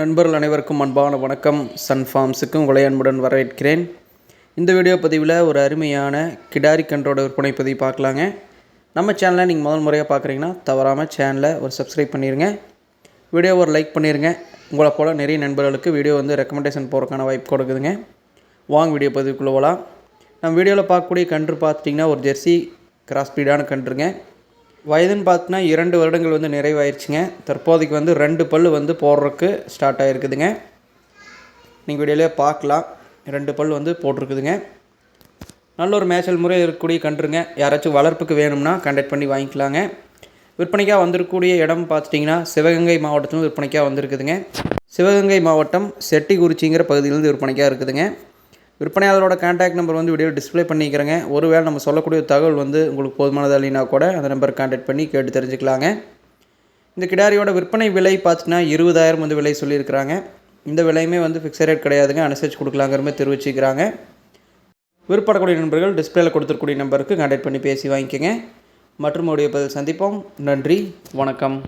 நண்பர்கள் அனைவருக்கும் அன்பான வணக்கம். சன் ஃபார்ம்ஸுக்கும் உங்களை அன்புடன் வரவேற்கிறேன். இந்த வீடியோ பதிவில் ஒரு அருமையான கிடாரி கன்றோட விற்பனை பதிவு பார்க்கலாங்க. நம்ம சேனலை நீங்கள் முதல் முறையாக பார்க்குறீங்கன்னா தவறாமல் சேனலை ஒரு சப்ஸ்கிரைப் பண்ணிடுங்க வீடியோ ஒரு லைக் பண்ணிடுங்க உங்களை போல் நிறைய நண்பர்களுக்கு வீடியோ வந்து ரெக்கமெண்டேஷன் போகிறதுக்கான வாய்ப்பு கொடுக்குதுங்க. வாங்க வீடியோ பதிவுக்குள்ளே போகலாம் நம்ம வீடியோவில் பார்க்கக்கூடிய கன்று பார்த்துட்டிங்கன்னா ஒரு ஜெர்சி கிராஸ் ஸ்பீடான கன்றுங்க. வயதுன்னு பார்த்தீங்கன்னா இரண்டு வருடங்கள் வந்து நிறைவாயிருச்சுங்க. தற்போதைக்கு வந்து ரெண்டு பல் வந்து போடுறதுக்கு ஸ்டார்ட் ஆகிருக்குதுங்க நீங்கள் வீடியோலேயே பார்க்கலாம். ரெண்டு பல் வந்து போட்டிருக்குதுங்க. நல்ல ஒரு மேய்ச்சல் முறை இருக்கக்கூடிய கன்றுங்க. யாராச்சும் வளர்ப்புக்கு வேணும்னா கண்டக்ட் பண்ணி வாங்கிக்கலாங்க. விற்பனைக்காக வந்திருக்கக்கூடிய இடம் பார்த்துட்டிங்கன்னா சிவகங்கை மாவட்டத்தில் விற்பனைக்காக வந்திருக்குதுங்க. சிவகங்கை மாவட்டம் செட்டிக்குறிச்சிங்கிற பகுதியிலேருந்து விற்பனைக்காக இருக்குதுங்க. விற்பனையாளரோட கான்டாக்ட் நம்பர் வந்து வீடியோ டிஸ்ப்ளே பண்ணிக்கிறேங்க. ஒருவேளை நம்ம சொல்லக்கூடிய தகவல் வந்து உங்களுக்கு போதுமானதாக இல்லைனா கூட அந்த நம்பர் கான்டாக்ட் பண்ணி கேட்டு தெரிஞ்சுக்கலாங்க. இந்த கிடாரியோட விற்பனை விலை பார்த்திங்கன்னா இருபதாயிரம் வந்து விலை சொல்லியிருக்கிறாங்க. இந்த விலையுமே வந்து ஃபிக்ஸட் ரேட் கிடையாதுங்க. அனுசரித்து கொடுக்கலாங்கிற மாதிரி தெரிவிச்சுக்கிறாங்க. விருப்பப்படக்கூடிய நண்பர்கள் டிஸ்பிளேயில் கொடுத்துருக்கூடிய நம்பருக்கு கான்டாக்ட் பண்ணி பேசி வாங்கிக்கோங்க. மற்றும் உடைய பதில் சந்திப்போம். நன்றி. வணக்கம்.